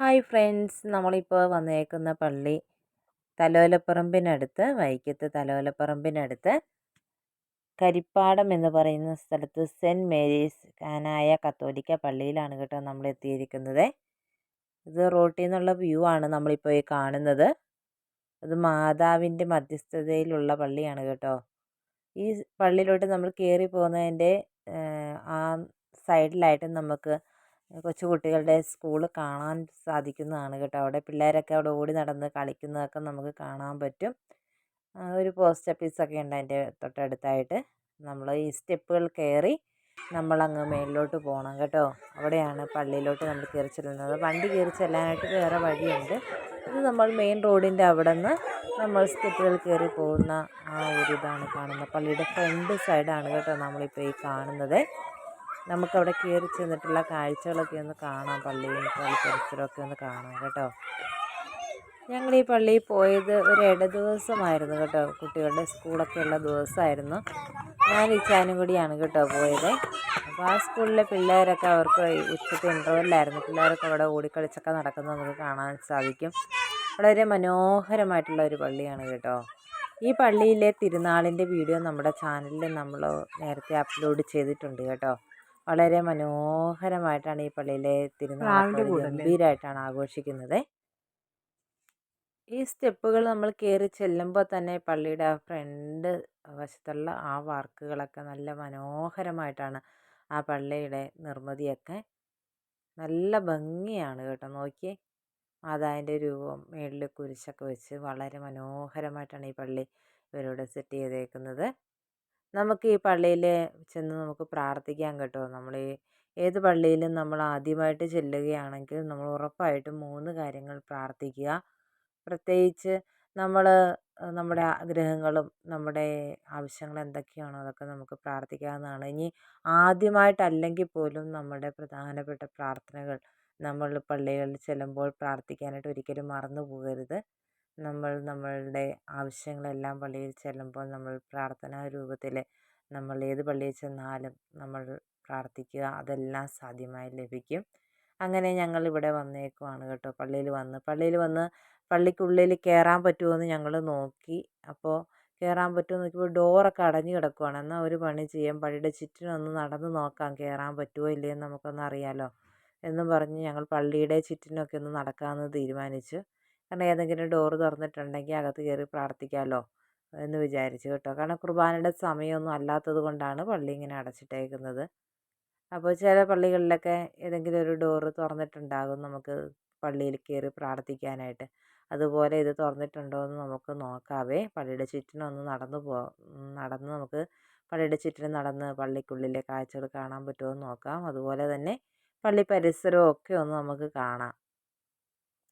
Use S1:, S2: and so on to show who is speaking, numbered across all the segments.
S1: Hi friends. നമ്മളിപ്പോൾ വന്നേക്കുന്ന പള്ളി തലോലപ്പറമ്പിനടുത്ത് വൈക്കത്ത് തലോലപ്പറമ്പിനടുത്ത് കരിപ്പാടം എന്ന് പറയുന്ന സ്ഥലത്ത് സെന്റ് മേരീസ് കാനായ കത്തോലിക്ക പള്ളിയിലാണ് കേട്ടോ നമ്മൾ എത്തിയിരിക്കുന്നത് ഇത് റോട്ടിൽ നിന്നുള്ള വ്യൂ ആണ് നമ്മളിപ്പോൾ ഈ കാണുന്നത്. അത് മാതാവിന്റെ മധ്യസ്ഥതയിലുള്ള പള്ളിയാണ് കേട്ടോ. ഈ പള്ളിയിലോട്ട് നമ്മൾ കയറി പോകുന്നതിന്റെ ആ സൈഡിലായിട്ട് നമുക്ക് കൊച്ചു കുട്ടികളുടെ സ്കൂൾ കാണാൻ സാധിക്കുന്നതാണ് കേട്ടോ. അവിടെ പിള്ളേരൊക്കെ അവിടെ ഓടി നടന്ന് കളിക്കുന്നതൊക്കെ നമുക്ക് കാണാൻ പറ്റും. ഒരു പോസ്റ്റ് ഓഫീസൊക്കെ ഉണ്ട് അതിന്റെ തൊട്ടടുത്തായിട്ട്. നമ്മൾ ഈ സ്റ്റെപ്പുകൾ കയറി നമ്മളങ്ങ് മേളിലോട്ട് പോകണം കേട്ടോ. അവിടെയാണ് പള്ളിയിലോട്ട് നമ്മൾ കയറി ചെല്ലുന്നത് വണ്ടി കയറി ചെല്ലാനായിട്ട് വേറെ വഴിയുണ്ട്. ഇത് നമ്മൾ മെയിൻ റോഡിന്റെ അവിടെ നിന്ന് നമ്മൾ സ്റ്റെപ്പുകൾ കയറി പോകുന്ന ആ ഒരു ഇതാണ് കാണുന്നത്. പള്ളിയുടെ ഫ്രണ്ട് സൈഡാണ് കേട്ടോ നമ്മളിപ്പോൾ ഈ കാണുന്നത്. നമുക്കവിടെ കയറി ചെന്നിട്ടുള്ള കാഴ്ചകളൊക്കെ ഒന്ന് കാണാം. പള്ളിയും പള്ളി പരിസരമൊക്കെ ഒന്ന് കാണാം കേട്ടോ. ഞങ്ങൾ ഈ പള്ളിയിൽ പോയത് ഒരു ഇട ദിവസമായിരുന്നു കേട്ടോ. കുട്ടികളുടെ സ്കൂളൊക്കെ ഉള്ള ദിവസമായിരുന്നു. ഞാൻ ഇച്ചാനും കൂടിയാണ് കേട്ടോ പോയത്. അപ്പോൾ ആ സ്കൂളിലെ പിള്ളേരൊക്കെ അവർക്ക് ഉച്ചത്തെ ഇന്റർവെല്ലായിരുന്നു പിള്ളേരൊക്കെ അവിടെ ഓടിക്കളിച്ചൊക്കെ നടക്കുന്നത് നമുക്ക് കാണാൻ സാധിക്കും. വളരെ മനോഹരമായിട്ടുള്ള ഒരു പള്ളിയാണ് കേട്ടോ. ഈ പള്ളിയിലെ തിരുനാളിന്റെ വീഡിയോ നമ്മുടെ ചാനലിൽ നമ്മൾ നേരത്തെ അപ്ലോഡ് ചെയ്തിട്ടുണ്ട് കേട്ടോ. വളരെ മനോഹരമായിട്ടാണ് ഈ പള്ളിയിലെ തിരുനാൾ ഗംഭീരമായിട്ടാണ് ആഘോഷിക്കുന്നത്. ഈ സ്റ്റെപ്പുകൾ നമ്മൾ കയറി ചെല്ലുമ്പോൾ തന്നെ പള്ളിയുടെ ആ ഫ്രണ്ട് വശത്തുള്ള ആ വർക്കുകളൊക്കെ നല്ല മനോഹരമായിട്ടാണ് ആ പള്ളിയുടെ നിർമ്മിതിയൊക്കെ. നല്ല ഭംഗിയാണ് കേട്ടോ. നോക്കിയേ. മാതാവിന്റെ രൂപം മേളിൽ കുരിശൊക്കെ വെച്ച് വളരെ മനോഹരമായിട്ടാണ് ഈ പള്ളി ഇവരോട് സെറ്റ് ചെയ്തേക്കുന്നത്. നമുക്ക് ഈ പള്ളിയിൽ ചെന്ന് നമുക്ക് പ്രാർത്ഥിക്കാം കേട്ടോ. നമ്മൾ ഏത് പള്ളിയിലും നമ്മൾ ആദ്യമായിട്ട് ചെല്ലുകയാണെങ്കിൽ നമ്മൾ ഉറപ്പായിട്ടും മൂന്ന് കാര്യങ്ങൾ പ്രാർത്ഥിക്കുക. പ്രത്യേകിച്ച് നമ്മൾ നമ്മുടെ ആഗ്രഹങ്ങളും നമ്മുടെ ആവശ്യങ്ങൾ എന്തൊക്കെയാണോ അതൊക്കെ നമുക്ക് പ്രാർത്ഥിക്കാവുന്നതാണ്. ഇനി ആദ്യമായിട്ടല്ലെങ്കിൽ പോലും നമ്മുടെ പ്രധാനപ്പെട്ട പ്രാർത്ഥനകൾ നമ്മൾ പള്ളികളിൽ ചെല്ലുമ്പോൾ പ്രാർത്ഥിക്കാനായിട്ട് ഒരിക്കലും മറന്നു പോകരുത്. നമ്മൾ നമ്മളുടെ ആവശ്യങ്ങളെല്ലാം പള്ളിയിൽ ചെല്ലുമ്പോൾ നമ്മൾ പ്രാർത്ഥനാ രൂപത്തിൽ നമ്മൾ ഏത് പള്ളിയിൽ ചെന്നാലും നമ്മൾ പ്രാർത്ഥിക്കുക അതെല്ലാം സാധ്യമായി ലഭിക്കും. അങ്ങനെ ഞങ്ങൾ ഇവിടെ വന്നേക്കുവാണ് കേട്ടോ പള്ളിയിൽ വന്ന്. പള്ളിയിൽ വന്ന് പള്ളിക്കുള്ളിൽ കയറാൻ പറ്റുമോ എന്ന് ഞങ്ങൾ നോക്കി. അപ്പോൾ കയറാൻ പറ്റുമോ നോക്കിയപ്പോൾ ഡോറൊക്കെ അടഞ്ഞു കിടക്കുവാണ്. എന്നാൽ ഒരു പണി ചെയ്യാം. പള്ളിയുടെ ചുറ്റിനൊന്ന് നടന്ന് നോക്കാം. കയറാൻ പറ്റുമോ ഇല്ലയോ നമുക്കൊന്ന് അറിയാമല്ലോ എന്ന് പറഞ്ഞ് ഞങ്ങൾ പള്ളിയുടെ ചുറ്റിനൊക്കെ ഒന്ന് നടക്കാമെന്ന് തീരുമാനിച്ചു. കാരണം ഏതെങ്കിലും ഡോറ് തുറന്നിട്ടുണ്ടെങ്കിൽ അകത്ത് കയറി പ്രാർത്ഥിക്കാമല്ലോ എന്ന് വിചാരിച്ചു കേട്ടോ. കാരണം കുർബാനയുടെ സമയമൊന്നും അല്ലാത്തത് കൊണ്ടാണ് പള്ളി ഇങ്ങനെ അടച്ചിട്ടേക്കുന്നത്. അപ്പോൾ ചില പള്ളികളിലൊക്കെ ഏതെങ്കിലും ഒരു ഡോറ് തുറന്നിട്ടുണ്ടാകും നമുക്ക് പള്ളിയിൽ കയറി പ്രാർത്ഥിക്കാനായിട്ട്. അതുപോലെ ഇത് തുറന്നിട്ടുണ്ടോ എന്ന് നമുക്ക് നോക്കാവേ. പള്ളിയുടെ ചുറ്റിനൊന്ന് നടന്നു പോ നടന്ന് നമുക്ക് പള്ളിയുടെ ചുറ്റിനും നടന്ന് പള്ളിക്കുള്ളിലെ കാഴ്ചകൾ കാണാൻ പറ്റുമോ എന്ന് നോക്കാം. അതുപോലെ തന്നെ പള്ളി പരിസരവും ഒക്കെ ഒന്ന് നമുക്ക് കാണാം.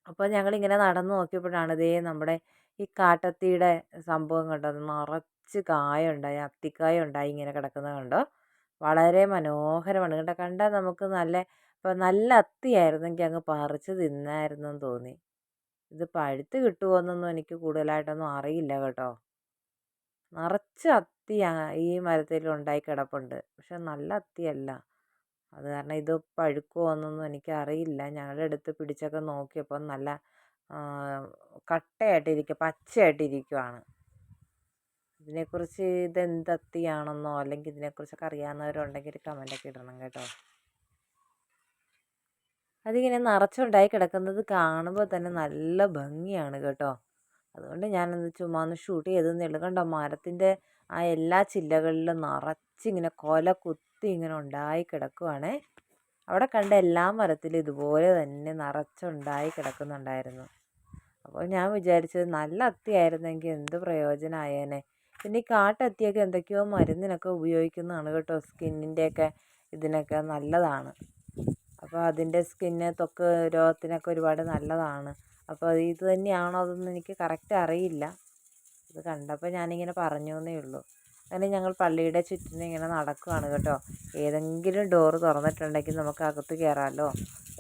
S1: അപ്പോൾ ഞങ്ങളിങ്ങനെ നടന്ന് നോക്കിയപ്പോഴാണ് ദേ നമ്മുടെ ഈ കാട്ടത്തിയുടെ സംഭവം കണ്ടോ? നിറച്ച് കായുണ്ടായി അത്തിക്കായ ഉണ്ടായി ഇങ്ങനെ കിടക്കുന്നത് കണ്ടോ? വളരെ മനോഹരമാണ്. കേട്ടോ കണ്ടാൽ നമുക്ക് നല്ല ഇപ്പോൾ നല്ല അത്തിയായിരുന്നെങ്കിൽ അങ്ങ് പറിച്ച് തിന്നായിരുന്നു എന്ന് തോന്നി. ഇത് പഴുത്ത് കിട്ടുമോ എന്നൊന്നും എനിക്ക് കൂടുതലായിട്ടൊന്നും അറിയില്ല കേട്ടോ. നിറച്ച് അത്തി ഈ മരത്തിൽ ഉണ്ടായി കിടപ്പുണ്ട്. പക്ഷെ നല്ല അത്തിയല്ല. അത് കാരണം ഇത് പഴുക്കുമോ എന്നൊന്നും എനിക്കറിയില്ല. ഞങ്ങളുടെ അടുത്ത് പിടിച്ചൊക്കെ നോക്കിയപ്പോൾ നല്ല കട്ടയായിട്ടിരിക്കുക പച്ചയായിട്ടിരിക്കുവാണ്. ഇതിനെക്കുറിച്ച് ഇതെന്ത് അത്തിയാണെന്നോ അല്ലെങ്കിൽ ഇതിനെക്കുറിച്ചൊക്കെ അറിയാവുന്നവരുണ്ടെങ്കിൽ കമന്റൊക്കെ ഇടണം കേട്ടോ. അതിങ്ങനെ നിറച്ചുണ്ടായി കിടക്കുന്നത് കാണുമ്പോൾ തന്നെ നല്ല ഭംഗിയാണ് കേട്ടോ. അതുകൊണ്ട് ഞാനത് ചുമ്മാ ഒന്ന് ഷൂട്ട് ചെയ്തെന്നേ ഉള്ളൂ. കണ്ടോ മരത്തിന്റെ ആ എല്ലാ ചില്ലകളിലും നിറച്ചിങ്ങനെ കൊല കുത്തി ഇങ്ങനെ ഉണ്ടായി കിടക്കുവാണേ. അവിടെ കണ്ട എല്ലാ മരത്തിലും ഇതുപോലെ തന്നെ നിറച്ചുണ്ടായി കിടക്കുന്നുണ്ടായിരുന്നു. അപ്പോൾ ഞാൻ വിചാരിച്ചത് നല്ല അത്തിയായിരുന്നെങ്കിൽ എന്ത് പ്രയോജനമായേനെ പിന്നെ ഈ കാട്ടത്തിയൊക്കെ എന്തൊക്കെയോ മരുന്നിനൊക്കെ ഉപയോഗിക്കുന്നതാണ് കേട്ടോ സ്കിന്നിന്റെയൊക്കെ ഇതിനൊക്കെ നല്ലതാണ്. അപ്പോൾ അതിന്റെ സ്കിന്ന് ത്വക്ക് രോഗത്തിനൊക്കെ ഒരുപാട് നല്ലതാണ്. അപ്പോൾ ഇത് തന്നെയാണോ അതൊന്നും എനിക്ക് കറക്റ്റ് അറിയില്ല. ഇത് കണ്ടപ്പോൾ ഞാനിങ്ങനെ പറഞ്ഞു എന്നേ ഉള്ളൂ. അങ്ങനെ ഞങ്ങൾ പള്ളിയുടെ ചുറ്റിനും ഇങ്ങനെ നടക്കുകയാണ് കേട്ടോ. ഏതെങ്കിലും ഡോറ് തുറന്നിട്ടുണ്ടെങ്കിൽ നമുക്ക് അകത്ത് കയറാമല്ലോ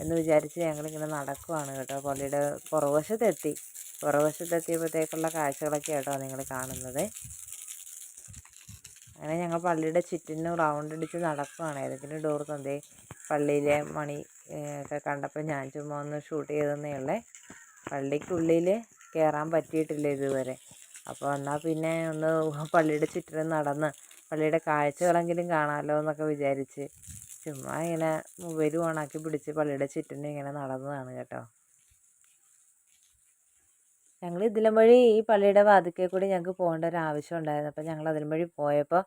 S1: എന്ന് വിചാരിച്ച് ഞങ്ങളിങ്ങനെ നടക്കുകയാണ് കേട്ടോ. പള്ളിയുടെ പുറവശത്തെത്തി. പുറവശത്തെത്തിയപ്പോഴത്തേക്കുള്ള കാഴ്ചകളൊക്കെ കേട്ടോ നിങ്ങൾ കാണുന്നത്. അങ്ങനെ ഞങ്ങൾ പള്ളിയുടെ ചുറ്റിനും റൗണ്ട് അടിച്ച് നടക്കുകയാണ് ഏതെങ്കിലും ഡോർ തന്നേ പള്ളിയിലെ മണി ഒക്കെ കണ്ടപ്പോൾ ഞാൻ ചുമ്മാ ഒന്ന് ഷൂട്ട് ചെയ്തെന്നേ ഉള്ളേ. പള്ളിക്കുള്ളിൽ കയറാൻ പറ്റിയിട്ടില്ല ഇതുവരെ. അപ്പോൾ എന്നാൽ പിന്നെ ഒന്ന് പള്ളിയുടെ ചുറ്റിനും നടന്ന് പള്ളിയുടെ കാഴ്ചകളെങ്കിലും കാണാമല്ലോ എന്നൊക്കെ വിചാരിച്ച് ചുമ്മാ ഇങ്ങനെ മൊബൈൽ ഓണാക്കി പിടിച്ച് പള്ളിയുടെ ചുറ്റിനും ഇങ്ങനെ നടന്നതാണ് കേട്ടോ. ഞങ്ങൾ ഇതിലും വഴി ഈ പള്ളിയുടെ വാതിക്കൽ കൂടി ഞങ്ങൾക്ക് പോകേണ്ട ഒരു ആവശ്യം ഉണ്ടായിരുന്നു. അപ്പോൾ ഞങ്ങൾ അതിലും വഴി പോയപ്പോൾ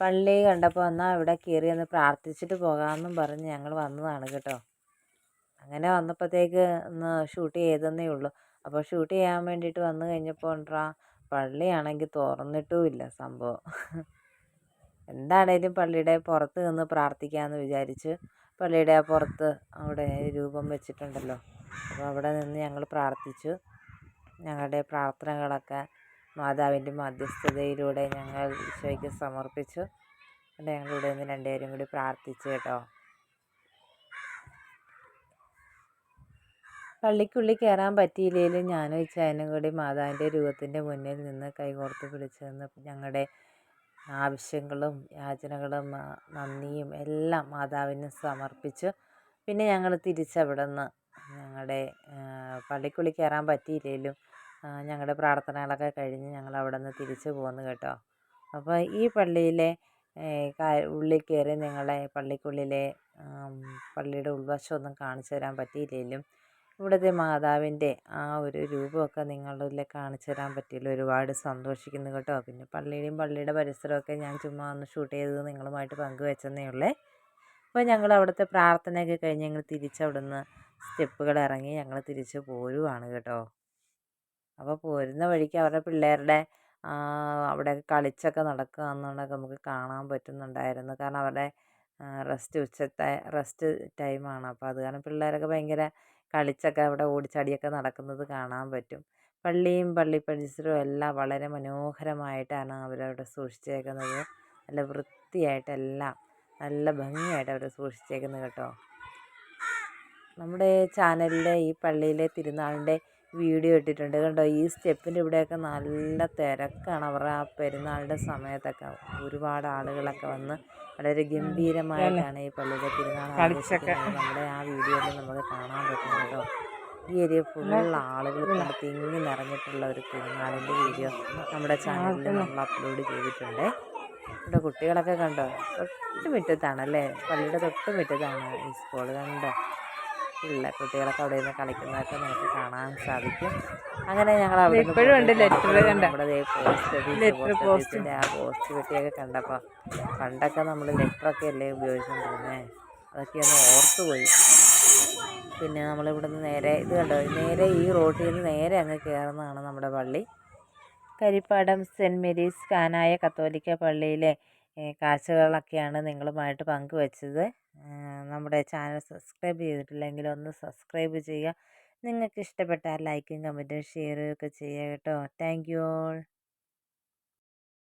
S1: പള്ളി കണ്ടപ്പോൾ എന്നാൽ അവിടെ കയറി ഒന്ന് പ്രാർത്ഥിച്ചിട്ട് പോകാമെന്നും പറഞ്ഞ് ഞങ്ങൾ വന്നതാണ് കേട്ടോ. അങ്ങനെ വന്നപ്പോഴത്തേക്ക് ഒന്ന് ഷൂട്ട് ചെയ്തെന്നേ ഉള്ളൂ. അപ്പോൾ ഷൂട്ട് ചെയ്യാൻ വേണ്ടിയിട്ട് വന്നു കഴിഞ്ഞപ്പോൾ ഉണ്ടാ പള്ളിയാണെങ്കിൽ തുറന്നിട്ടുമില്ല സംഭവം. എന്താണേലും പള്ളിയുടെ പുറത്ത് നിന്ന് പ്രാർത്ഥിക്കാമെന്ന് വിചാരിച്ച് പള്ളിയുടെ പുറത്ത് അവിടെ രൂപം വെച്ചിട്ടുണ്ടല്ലോ. അപ്പോൾ അവിടെ നിന്ന് ഞങ്ങൾ പ്രാർത്ഥിച്ചു. ഞങ്ങളുടെ പ്രാർത്ഥനകളൊക്കെ മാതാവിന്റെ മധ്യസ്ഥതയിലൂടെ ഞങ്ങൾ ഈശോയ്ക്ക് സമർപ്പിച്ചു. എന്നിട്ട് ഞങ്ങളിവിടെ നിന്ന് രണ്ടുപേരും കൂടി പ്രാർത്ഥിച്ചു കേട്ടോ. പള്ളിക്കുള്ളിൽ കയറാൻ പറ്റിയില്ലെങ്കിലും ഞാനും ഇച്ചായനും കൂടി മാതാവിന്റെ രൂപത്തിന്റെ മുന്നിൽ നിന്ന് കൈകോർത്ത് പിടിച്ച് നിന്ന് ഞങ്ങളുടെ ആവശ്യങ്ങളും യാചനകളും നന്ദിയും എല്ലാം മാതാവിന് സമർപ്പിച്ചു. പിന്നെ ഞങ്ങൾ തിരിച്ചവിടെ നിന്ന് ഞങ്ങളുടെ പള്ളിക്കുള്ളിൽ കയറാൻ പറ്റിയില്ലെങ്കിലും ഞങ്ങളുടെ പ്രാർത്ഥനകളൊക്കെ കഴിഞ്ഞ് ഞങ്ങൾ അവിടെ നിന്ന് തിരിച്ചു പോന്നു കേട്ടോ. അപ്പോൾ ഈ പള്ളിയിലെ ഉള്ളിൽ കയറി നിങ്ങളെ പള്ളിക്കുള്ളിലെ പള്ളിയുടെ ഉൾവശമൊന്നും കാണിച്ചു തരാൻ പറ്റിയില്ലെങ്കിലും ഇവിടുത്തെ മാതാവിന്റെ ആ ഒരു രൂപമൊക്കെ നിങ്ങളിലെ കാണിച്ചു തരാൻ പറ്റിയതിൽ ഒരുപാട് സന്തോഷിക്കുന്നു കേട്ടോ. പിന്നെ പള്ളിയുടെയും പള്ളിയുടെ പരിസരമൊക്കെ ഞാൻ ചുമ്മാ ഒന്ന് ഷൂട്ട് ചെയ്തത് നിങ്ങളുമായിട്ട് പങ്കുവെച്ചെന്നേ ഉള്ളേ. അപ്പോൾ ഞങ്ങൾ അവിടുത്തെ പ്രാർത്ഥനയൊക്കെ കഴിഞ്ഞ് ഞങ്ങൾ തിരിച്ചവിടുന്ന് സ്റ്റെപ്പുകൾ ഇറങ്ങി ഞങ്ങൾ തിരിച്ച് പോരുവാണ് കേട്ടോ. അപ്പോൾ പോരുന്ന വഴിക്ക് അവരുടെ പിള്ളേരുടെ അവിടെ കളിച്ചൊക്കെ നടക്കുക എന്നുള്ളതൊക്കെ നമുക്ക് കാണാൻ പറ്റുന്നുണ്ടായിരുന്നു. കാരണം അവരുടെ റെസ്റ്റ് ഉച്ചത്തെ റെസ്റ്റ് ടൈമാണ് അപ്പോൾ അത് കാരണം പിള്ളേരൊക്കെ ഭയങ്കര കളിച്ചൊക്കെ അവിടെ ഓടിച്ചാടിയൊക്കെ നടക്കുന്നത് കാണാൻ പറ്റും. പള്ളിയും പള്ളി പരിസരവും എല്ലാം വളരെ മനോഹരമായിട്ടാണ് അവരവിടെ സൂക്ഷിച്ചേക്കുന്നത്. നല്ല വൃത്തിയായിട്ടെല്ലാം നല്ല ഭംഗിയായിട്ട് അവർ സൂക്ഷിച്ചേക്കുന്നത് കേട്ടോ. നമ്മുടെ ചാനലിലെ ഈ പള്ളിയിലെ തിരുനാളിന്റെ വീഡിയോ ഇട്ടിട്ടുണ്ട്. കണ്ടോ ഈ സ്റ്റെപ്പിന്റെ ഇവിടെയൊക്കെ നല്ല തിരക്കാണ് അവരുടെ ആ പെരുന്നാളിന്റെ സമയത്തൊക്കെ. ഒരുപാട് ആളുകളൊക്കെ വന്ന് വളരെ ഗംഭീരമായിട്ടാണ് ഈ പള്ളിയിലെ തിരുനാൾ നമ്മുടെ ആ വീഡിയോയിൽ നമുക്ക് കാണാൻ പറ്റും കേട്ടോ. ഈ ഏരിയ ഫുള്ള് ആളുകൾ തിങ്ങി നിറഞ്ഞിട്ടുള്ള ഒരു തിരുനാളിന്റെ വീഡിയോ നമ്മുടെ ചാനലിൽ നമ്മൾ അപ്ലോഡ് ചെയ്തിട്ടുണ്ട്. ഇവിടെ കുട്ടികളൊക്കെ കണ്ടോ തൊട്ട് മുറ്റത്താണല്ലേ പള്ളിയുടെ തൊട്ട് മുറ്റത്താണ് ഈ സ്കൂൾ. കണ്ടോ? പിള്ളേർ കുട്ടികളൊക്കെ അവിടെ നിന്ന് കളിക്കുന്നതൊക്കെ നമുക്ക് കാണാൻ സാധിക്കും. അങ്ങനെ ഞങ്ങൾ അവിടെ നമ്മുടെ പോസ്റ്റ് പോസ്റ്റിന്റെ ആ പോസ്റ്റ് പെട്ടിയൊക്കെ കണ്ടപ്പോൾ പണ്ടൊക്കെ നമ്മൾ ലെറ്ററൊക്കെ അല്ലേ ഉപയോഗിച്ചുകൊണ്ടിരുന്നേ അതൊക്കെ ഒന്ന് ഓർത്തുപോയി പിന്നെ നമ്മളിവിടെ നിന്ന് നേരെ ഇത് കണ്ടോ? നേരെ ഈ റോട്ടിൽ നിന്ന് നേരെ അങ്ങ് കയറുന്നതാണ് നമ്മുടെ പള്ളി. കരിപ്പാടം സെന്റ് മേരീസ് കാനായ കത്തോലിക്ക പള്ളിയിലെ കാഴ്ചകളൊക്കെയാണ് നിങ്ങളുമായിട്ട് പങ്കുവച്ചത്. നമ്മുടെ ചാനൽ സബ്സ്ക്രൈബ് ചെയ്തിട്ടില്ലെങ്കിൽ ഒന്ന് സബ്സ്ക്രൈബ് ചെയ്യുക. നിങ്ങൾക്ക് ഇഷ്ടപ്പെട്ടാൽ ലൈക്കും കമന്റും ഷെയറും ഒക്കെ ചെയ്യുക കേട്ടോ. Thank you all.